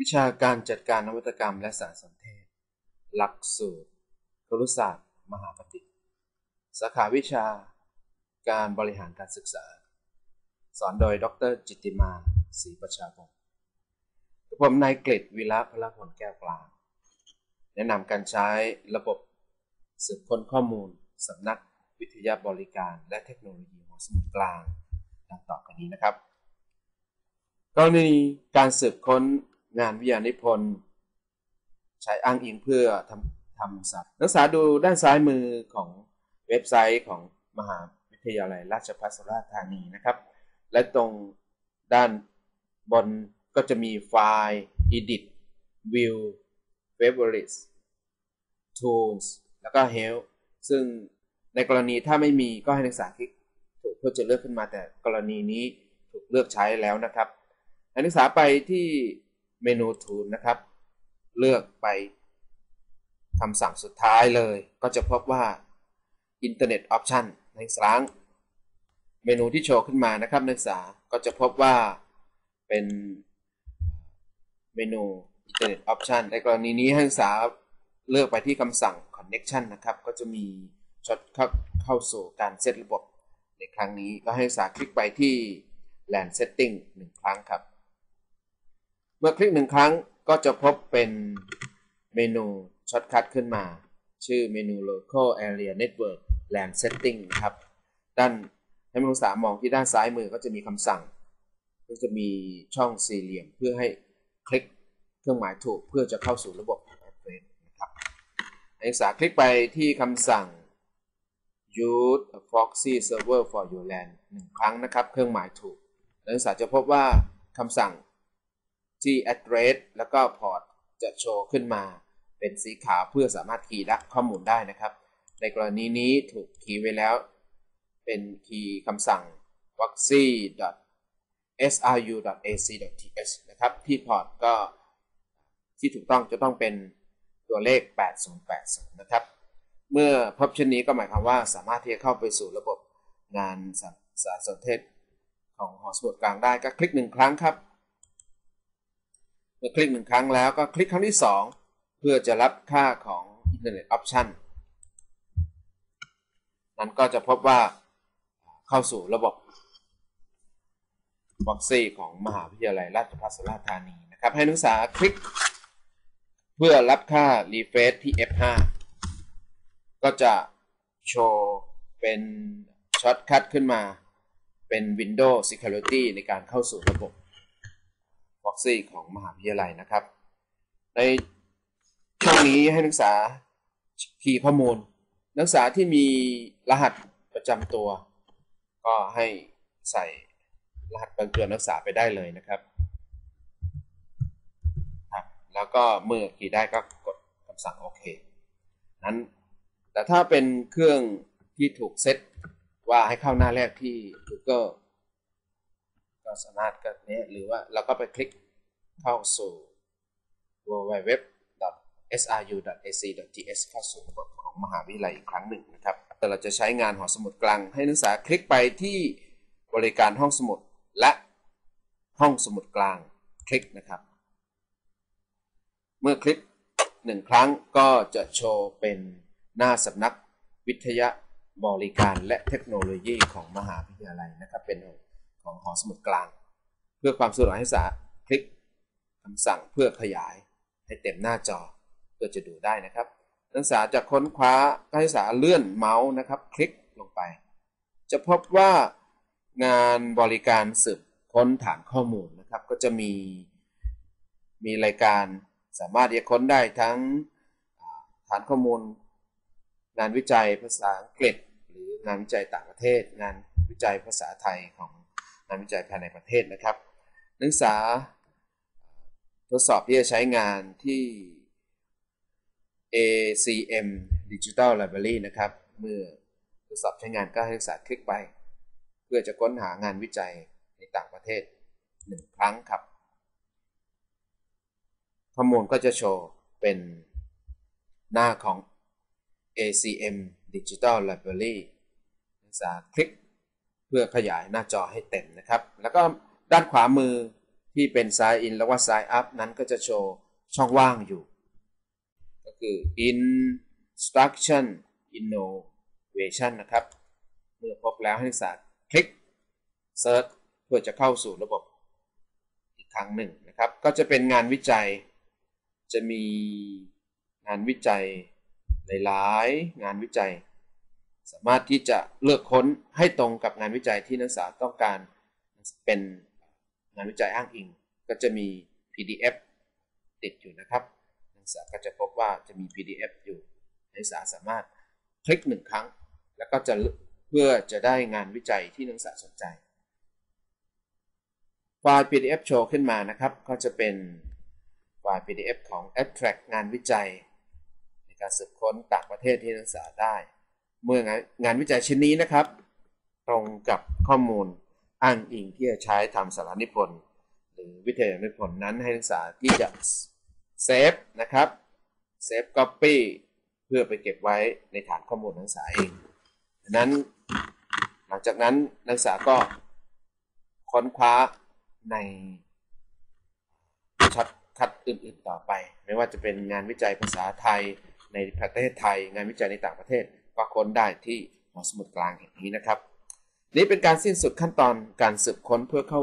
วิชาการจัดการนวัตกรรมและสารสนเทศ หลักสูตรครุศาสตร์ มหาบัณฑิต สาขาวิชา การบริหารการศึกษา สอนโดย ดร จิตติมาศรีประชาพงศ์ผมนายเกฤตวิระพลพลแก้วกลาง แนะนำการใช้ระบบสืบค้นข้อมูลสำนักวิทยาบริการและเทคโนโลยีหอสมุดกลาง ดังต่อไปนี้นะครับกรณีการสืบค้น งานวิทยานิพนธ์ใช้อ้างอิงเพื่อทำทำสัตว์นักศึกษาดูด้านซ้ายมือของเว็บไซต์ของมหาวิทยาลัยราชภัฏสุราษฎร์ธานีนะครับ และตรงด้านบนก็จะมีไฟล์ edit view favorites tools แล้วก็ help ซึ่งในกรณีถ้าไม่มีก็ให้นักศึกษาคลิกถูกเพื่อจะเลือกขึ้นมาแต่กรณีนี้ถูกเลือกใช้แล้วนะครับนักศึกษาไปที่ เมนู Tool นะครับ เลือกไปคำสั่งสุดท้ายเลย ก็จะพบว่า Internet Option ในครั้งเมนูที่โชว์ขึ้นมานะครับนักศึกษาก็จะพบว่าเป็นเมนู Internet Option ในกรณีนี้ให้นักศึกษาเลือกไปที่คำสั่ง Connection นะครับ ก็จะมีช็อตเข้าเข้าสู่การเซตระบบ ในครั้งนี้ก็ให้นักศึกษาคลิกไปที่ LAN Setting 1 ครั้งครับ มื่อคลิกหนึ่งครั้งก็จะพบเป็นเมนูช็อตคัทขึ้นมา ชื่อเมนู Local Area Network LAN Setting ครับ ด้านให้นักศึกษามองที่ด้านซ้ายมือก็จะมีคำสั่ง ก็จะมีช่องสี่เหลี่ยมเพื่อให้คลิกเครื่องหมายถูกเพื่อจะเข้าสู่ระบบนะครับนักศึกษาคลิกไปที่คำสั่ง use a proxy server for your LAN หนึ่งครั้งนะครับ เครื่องหมายถูกนักศึกษาจะพบว่าคำสั่ง ที่ address แล้วก็ port จะโชว์ขึ้นมา เป็นสีขาวเพื่อสามารถคีย์ข้อมูลได้นะครับ ในกรณีนี้ถูกคีย์ไว้แล้ว เป็นคีย์คำสั่ง proxy sru.ac.th นะครับ ที่พอร์ตก็ที่ถูกต้องจะต้องเป็นตัวเลข 8080 นะครับ เมื่อพบเช่นนี้ก็หมายความว่าสามารถที่จะเข้าไปสู่ระบบงานสารสนเทศของหอสมุดกลางได้ก็คลิกหนึ่งครั้งครับ มื่อคลิกหนึ่งครั้งแล้วก็คลิกครั้งที่ 2 เพื่อจะรับค่าของ Internet Option นั้นก็จะพบว่าเข้าสู่ระบบบ็อกซี่ของมหาวิทยาลัยราชภัฏสุราษฎร์ธานีนะครับ ให้นักศึกษาคลิก เพื่อรับค่ารีเฟรชที่ F5 ก็จะโชว์เป็นช็อตคัทขึ้นมาเป็น Windows Security ในการเข้าสู่ระบบ Proxy ของมหาวิทยาลัยนะครับ ในช่องนี้ให้นักศึกษาคีย์ข้อมูล นักศึกษาที่มีรหัสประจำตัว ก็ให้ใส่รหัสบันเกินนักศึกษาไปได้เลยนะครับครับแล้วก็เมื่อคีย์ได้ก็กดคำสั่งโอเคนั้นแต่ถ้าเป็นเครื่องที่ถูกเซตว่าให้เข้าหน้าแรกที่ Google ก็สามารถก็นี้หรือว่าเราก็ไปคลิกเข้าสู่ www.sru.ac.th เข้าสู่ระบบของมหาวิทยาลัยอีกครั้งหนึ่งนะครับ แต่เราจะใช้งานหอสมุดกลาง ให้นักศึกษาคลิกไปที่บริการห้องสมุดและห้องสมุดกลางคลิกนะครับ เมื่อคลิกหนึ่งครั้งก็จะโชว์เป็นหน้าสำนักวิทยาบริการและเทคโนโลยีของมหาวิทยาลัยนะครับเป็น ของหอสมุดกลาง เพื่อความสะดวกให้สาคลิกคำสั่งเพื่อขยายให้เต็มหน้าจอเพื่อจะดูได้นะครับ นักศึกษาจะค้นคว้าให้สาเลื่อนเมาส์นะครับ คลิกลงไป จะพบว่างานบริการสืบค้นฐานข้อมูลนะครับ ก็จะมีมีรายการสามารถจะค้นได้ทั้งฐานข้อมูล งานวิจัยภาษาอังกฤษ หรืองานวิจัยต่างประเทศ งานวิจัยภาษาไทยของ งานวิจัยภายในประเทศนะครับ นักศึกษาทดสอบที่จะใช้งานที่ ACM Digital Library นะครับ เมื่อทดสอบใช้งานก็ให้นักศึกษาคลิกไป เพื่อจะค้นหางานวิจัยในต่างประเทศหนึ่งครั้งครับ ข้อมูลก็จะโชว์เป็นหน้าของ ACM Digital Library นักศึกษาคลิก เพื่อขยายหน้าจอให้เต็มนะครับ แล้วก็ด้านขวามือที่เป็น sign in แล้วว่า sign up นั้นก็จะโชว์ช่องว่างอยู่ ก็คือ instruction innovation นะครับ เมื่อพบแล้วให้นักศึกษาคลิก search เพื่อจะเข้าสู่ระบบอีกครั้งหนึ่งนะครับ ก็จะเป็นงานวิจัย จะมีงานวิจัยหลายๆงานวิจัย สามารถที่จะเลือกค้นให้ตรงกับงานวิจัยที่นักศึกษาต้องการเป็นงานวิจัยอ้างอิง ก็จะมี PDF ติดอยู่นะครับ นักศึกษาก็จะพบว่าจะมี PDF อยู่นักศึกษาสามารถคลิกหนึ่งครั้ง แล้วก็จะเพื่อจะได้งานวิจัยที่นักศึกษาสนใจ ไฟล์ PDF โชว์ขึ้นมานะครับ ก็จะเป็นไฟล์ PDF ของ Abstract งานวิจัย ในการสืบค้นต่างประเทศที่นักศึกษาได้ เมื่องานงานวิจัยชิ้นนี้นะครับ ตรงกับข้อมูลอ้างอิงที่จะใช้ทำสารนิพนธ์หรือวิทยานิพนธ์นั้นให้นักศึกษาที่จะเซฟนะครับเซฟก๊อปปี้เพื่อไปเก็บไว้ในฐานข้อมูลนักศึกษาเองดังนั้นหลังจากนั้นนักศึกษาก็ค้นคว้าในช็อตคัดอื่นๆต่อไป ไม่ว่าจะเป็นงานวิจัยภาษาไทยในประเทศไทย งานวิจัยในต่างประเทศ ก็ค้นได้ที่หอสมุดกลางแห่งนี้นะครับ นี้เป็นการสิ้นสุดขั้นตอนการสืบค้นเพื่อเข้า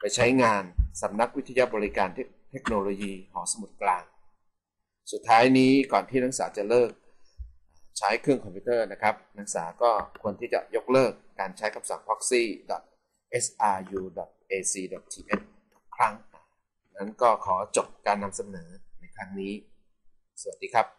ไปใช้งานสำนักวิทยาบริการเทคโนโลยีหอสมุดกลาง สุดท้ายนี้ก่อนที่นักศึกษาจะเลิกใช้เครื่องคอมพิวเตอร์นะครับ นักศึกษาก็ควรที่จะยกเลิกการใช้คำสั่ง proxy.sru.ac.th ทุกครั้ง นั้นก็ขอจบการนำเสนอในครั้งนี้ สวัสดีครับ